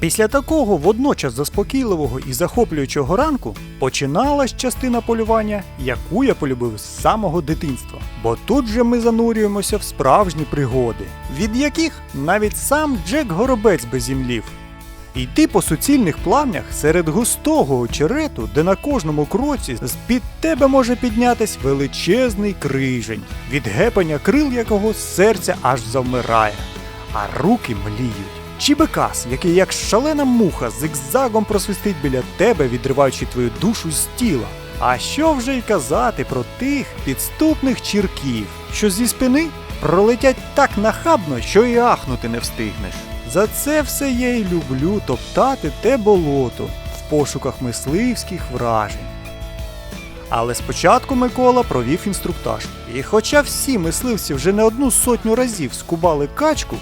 Після такого водночас заспокійливого і захоплюючого ранку починалась частина полювання, яку я полюбив з самого дитинства. Бо тут же ми занурюємося в справжні пригоди, від яких навіть сам Джек Горобець безімлів. Йти по суцільних плавнях серед густого очерету, де на кожному кроці з-під тебе може піднятись величезний крижень, від гепання крил якого серце аж завмирає, а руки мліють. Чи бекас, який як шалена муха зигзагом просвистить біля тебе, відриваючи твою душу з тіла. А що вже й казати про тих підступних чірків, що зі спини пролетять так нахабно, що і ахнути не встигнеш. За це все я й люблю топтати те болото в пошуках мисливських вражень. Але спочатку Микола провів інструктаж. І хоча всі мисливці вже не одну сотню разів скубали качку,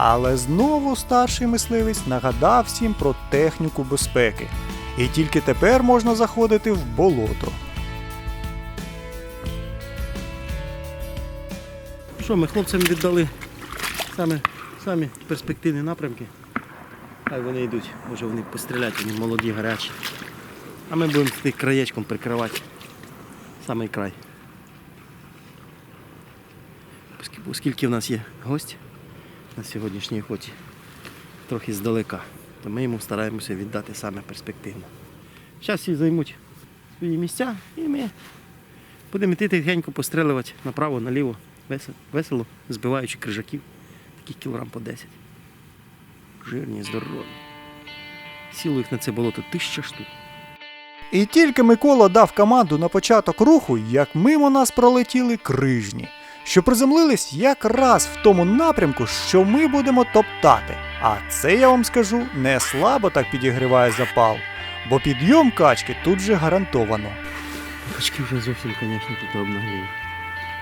але знову старший мисливець нагадав всім про техніку безпеки. І тільки тепер можна заходити в болото. Що, ми хлопцям віддали саме, самі перспективні напрямки. Хай вони йдуть, може вони пострілять, вони молоді, гарячі. А ми будемо з тих краєчком прикривати самий край. Оскільки- Оскільки в нас є гость на сьогоднішній охоті, трохи здалека, то ми йому стараємося віддати саме перспективно. Зараз всі займуть свої місця і ми Будемо йти тихенько пострілювати направо, наліво, весело, весело збиваючи крижаків, таких кілограм по 10. Жирні, здорові. Сіло їх на це болото тисяча штук. І тільки Микола дав команду на початок руху, як мимо нас пролетіли крижні, що приземлились якраз в тому напрямку, що ми будемо топтати. А це я вам скажу не слабо так підігріває запал, бо підйом качки тут же гарантовано. Качки вже зовсім, звісно, тут обнагліли.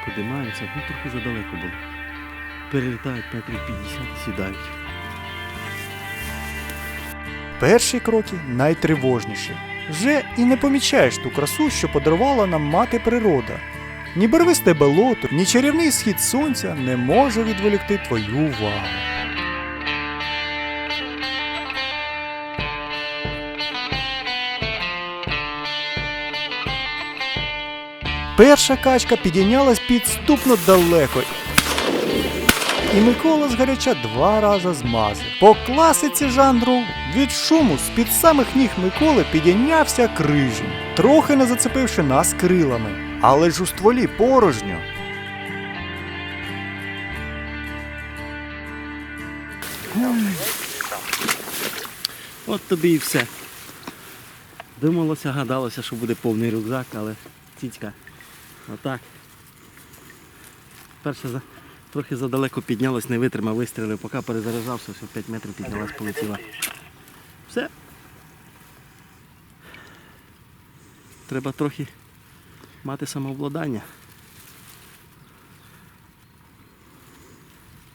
Подимаються, ну трохи задалеко було. Перелітають метрів 50 і сідають. Перші кроки найтривожніші. Вже і не помічаєш ту красу, що подарувала нам мати природа. Ні барвисте болото, ні чарівний схід сонця не може відволікти твою увагу. Перша качка підійнялась підступно далеко. І Микола згаряча два рази змазив. По класиці жанру від шуму з-під самих ніг Миколи підійнявся крижень, трохи не зацепивши нас крилами. Але ж у стволі порожньо. От тобі і все. Думалося, гадалося, що буде повний рюкзак, але цицька. Отак. Перше за... трохи задалеко піднялось, не витримав, вистрілив, поки перезаряджався, все 5 метрів піднялась, полетіла. Все. Треба трохи мати самовладання.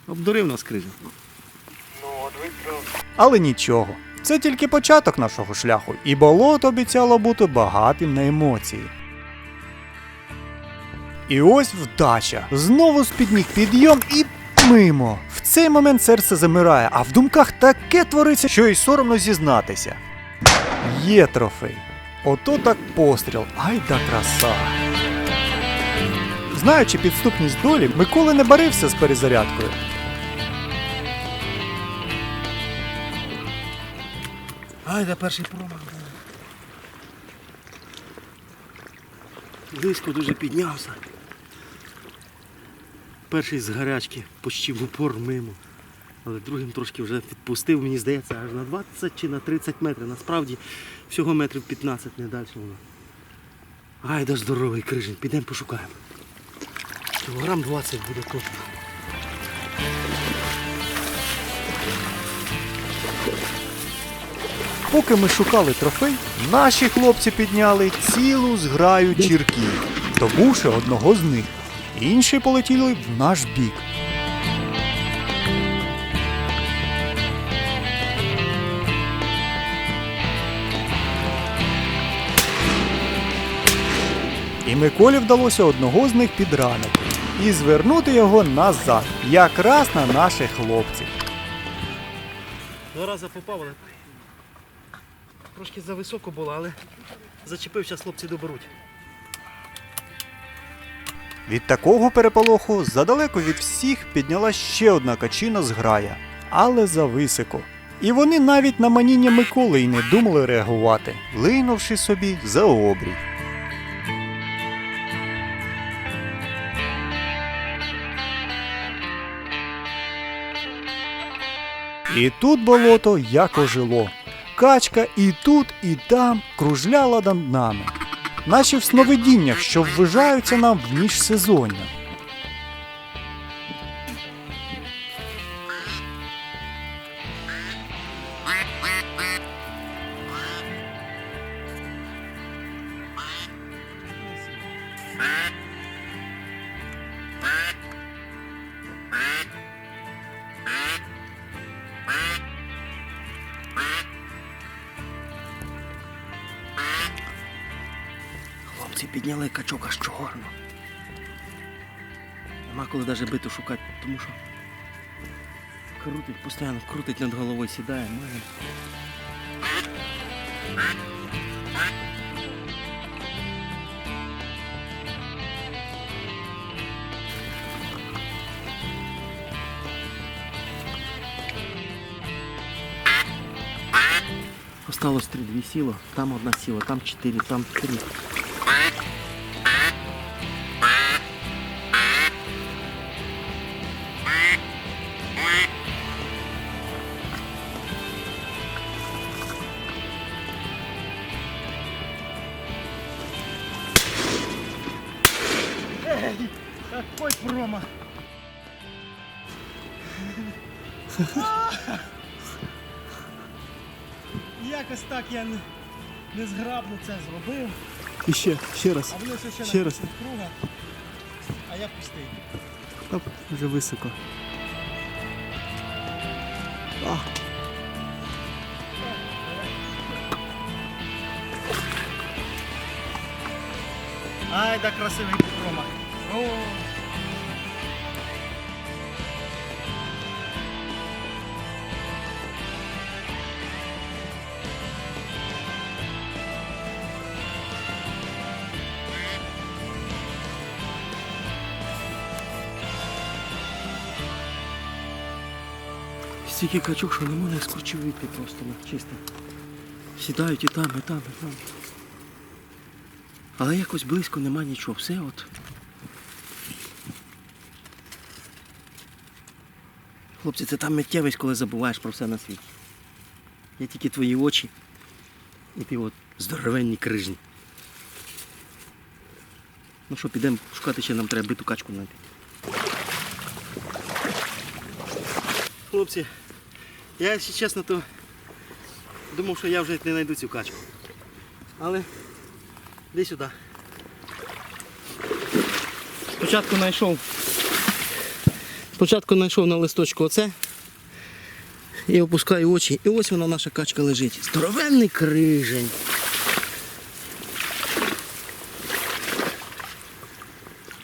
Обдурив нас крижу. Але нічого. Це тільки початок нашого шляху, і болото обіцяло бути багатим на емоції. І ось вдача. Знову з-під ніг підйом і мимо. В цей момент серце замирає, а в думках таке твориться, що й соромно зізнатися. Є трофей. Ото так постріл. Ай да краса. Знаючи підступність долі, Микола не барився з перезарядкою. Ай, де перший промах. Близько дуже піднявся. Перший з гарячки почти в упор мимо. Але другим трошки вже відпустив, мені здається, аж на 20 чи на 30 метрів. Насправді всього метрів 15 не далі воно. Ай, здоровий крижень, підемо пошукаємо. Кілограм 20 буде точно. Поки ми шукали трофей, наші хлопці підняли цілу зграю чірків, добувши одного з них. Інші полетіли в наш бік. І Миколі вдалося одного з них підранити і звернути його назад, якраз на наших хлопців. Два рази попав, але трошки зависоко було, але зачепив, зараз хлопці доберуть. Від такого переполоху задалеко від всіх підняла ще одна качина з грая, але зависоко. І вони навіть на маніння Миколи й не думали реагувати, линувши собі за обрій. І тут болото як ожило. Качка і тут, і там кружляла над нами, наче в сновидіннях, що ввижаються нам в міжсезоння. Хлопці підняли качок аж чорно. Нема коли навіть биту шукати, тому що крутить, постійно крутить над головою, сідає. має. Осталось три, дві сіло, там одна сіла, там чотири, там три. Якось так я не, незграбно це зробив. І ще, ще раз. А воно все ще, Ще на раз. круга, а я пустий. Оп, вже високо. А, Ай, да красивий промах. О. Стільки качок, що не можна скочив вийти просто на чисто. Сідають і там, і там, і там. Але якось близько нема нічого. Все от. Хлопці, це там миттєвість, коли забуваєш про все на світі. Є тільки твої очі і ти от здоровенні крижні. Ну що, підемо шукати, ще нам треба биту качку знайти. Хлопці, я, якщо чесно, то думав, що я вже не знайду цю качку. Але Іди сюди. Спочатку знайшов. Спочатку знайшов на листочку оце. І опускаю очі. І ось вона наша качка лежить. Здоровенний крижень.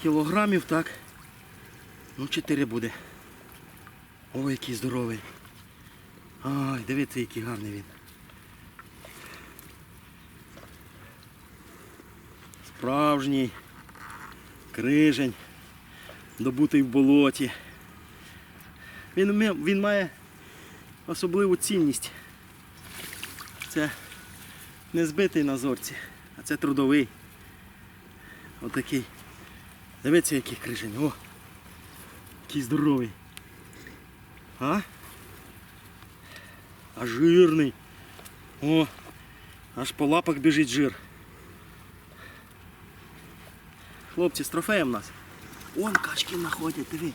Кілограмів так. Ну, 4 буде. Ой, який здоровий. Ай, дивіться, який гарний він. Справжній крижень, добутий в болоті. Він, він має особливу цінність. Це не збитий на зорці, а це трудовий. Отакий. Дивіться, який крижень. О! Який здоровий. А? А жирний. О! Аж по лапах біжить жир. Хлопці, з трофеєм нас. Вон качки знаходять, диви.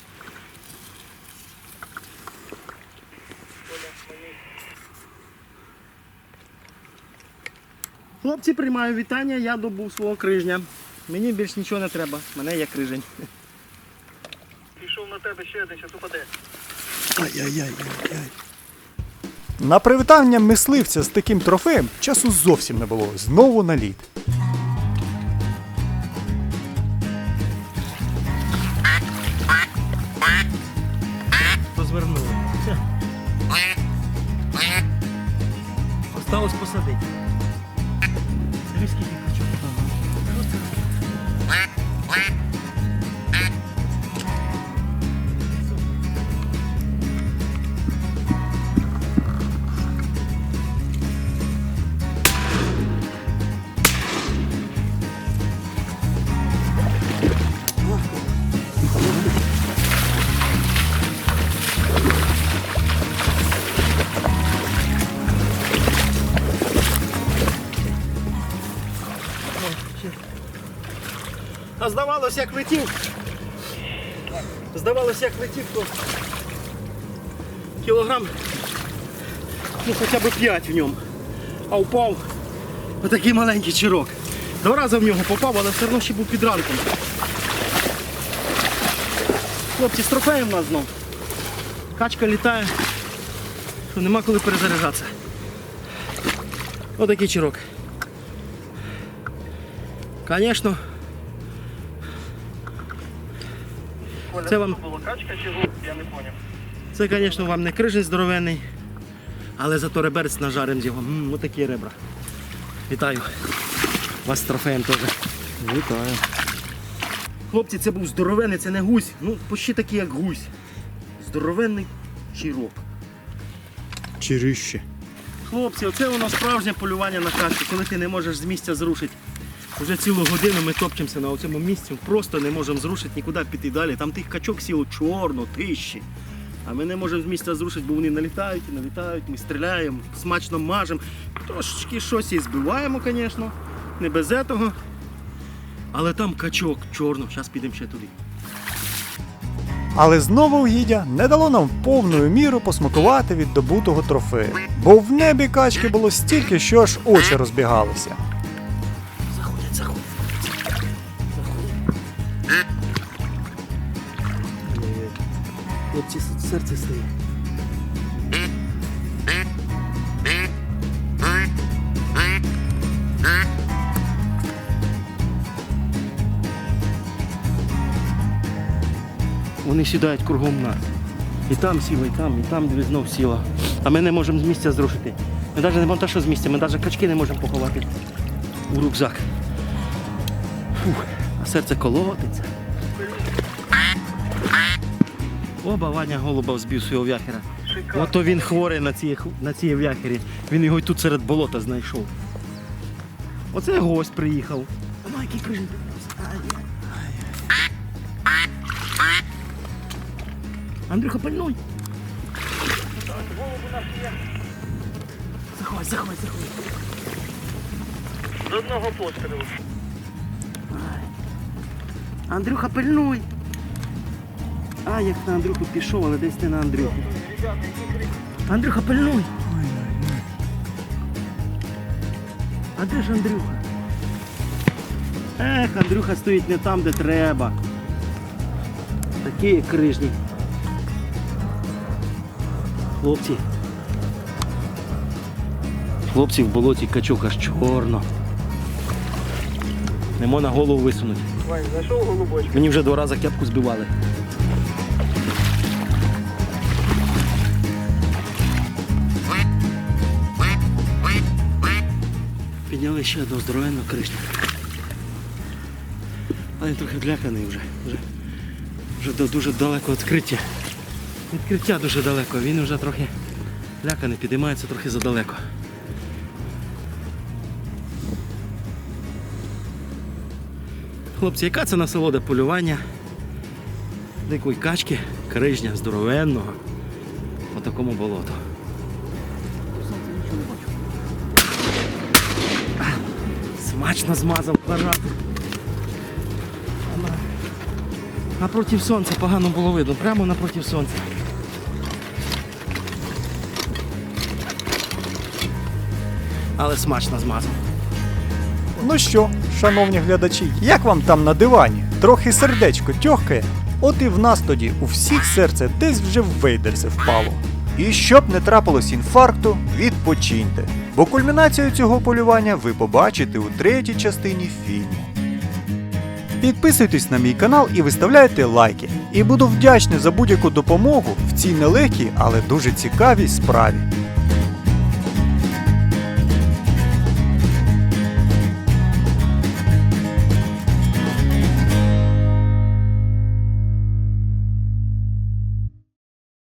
Хлопці, приймаю вітання, я добув свого крижня. Мені більш нічого не треба, мене є крижень. Пішов на тебе ще один, зараз упаде. ай-яй-яй-яй. На привітання мисливця з таким трофеєм часу зовсім не було. Знову на лід. Здавалося, як летів. Здавалося, як летів, то кілограм, ну хоча б 5 в ньому. А впав отакий маленький чирок. Два рази в нього попав, але все одно ще був під ранком. Хлопці, з трофеєм нас знов. Качка літає, що нема коли перезаряджатися. Отакий чирок. Звісно, Це вам- було качка чи гусь, я не поняв. Це, звісно, вам не крижень здоровенний, але зато реберець нажарим з його. М, отакі ребра. Вітаю. Вас з трофеєм теж. Вітаю. Хлопці, це був здоровенний, це не гусь. Ну, почти такий, як гусь. Здоровенний чирок. Чирище. Хлопці, оце воно справжнє полювання на качку, коли ти не можеш з місця зрушити. Уже цілу годину ми топчемося на цьому місці, просто не можемо зрушити, нікуди піти далі. Там тих качок сіло чорно, тищі. А ми не можемо з місця зрушити, бо вони налітають і налітають, ми стріляємо, смачно мажемо. Трошечки щось і збиваємо, звісно, не без цього. Але там качок чорно, зараз підемо ще туди. Але знову угіддя не дало нам повною міру посмакувати від добутого трофею, бо в небі качки було стільки, що аж очі розбігалися. Серце стає. Вони сідають кругом нас. І там сіла, і там, і там знов сіла. А ми не можемо з місця зрушити. Ми навіть не можемо що з місця, ми навіть качки не можемо поховати у рюкзак. Фух, а серце колотиться. Оба Ваня голуба збив свого вяхера. Ото він хворий на цій, на цій вяхері. Він його й тут серед болота знайшов. Оце гость приїхав. А який піднявся. Андрюха, пальнуй. Заходь, заходь, заходь. З одного пострілу. Андрюха, пильнуй. А, як на Андрюху пішов, але десь не на Андрюху. Андрюха, пильнуй. А де ж Андрюха? Ех, Андрюха стоїть не там, де треба. Такі крижні. Хлопці. Хлопці в болоті качок аж чорно. Не можна голову висунути. Вань, знайшов голубочка? Мені вже два рази кепку збивали. Підняли ще одного здоровенного кришника. Але він трохи вляканий вже. Вже, вже до- дуже далеко відкриття. Відкриття дуже далеко, він вже трохи ляканий, підіймається трохи задалеко. Хлопці, яка це насолода полювання? Дикої качки, крижня, здоровенного по такому болоту. Смачно змазав квадрат. Напротив сонця погано було видно, прямо напротив сонця. Але смачно змазав. Ну що, шановні глядачі, як вам там на дивані? Трохи сердечко тьохкає? От і в нас тоді у всіх серце десь вже в вейдерси впало. І щоб не трапилось інфаркту, відпочиньте. Бо кульмінацію цього полювання ви побачите у третій частині фільму. Підписуйтесь на мій канал і виставляйте лайки. І буду вдячний за будь-яку допомогу в цій нелегкій, але дуже цікавій справі.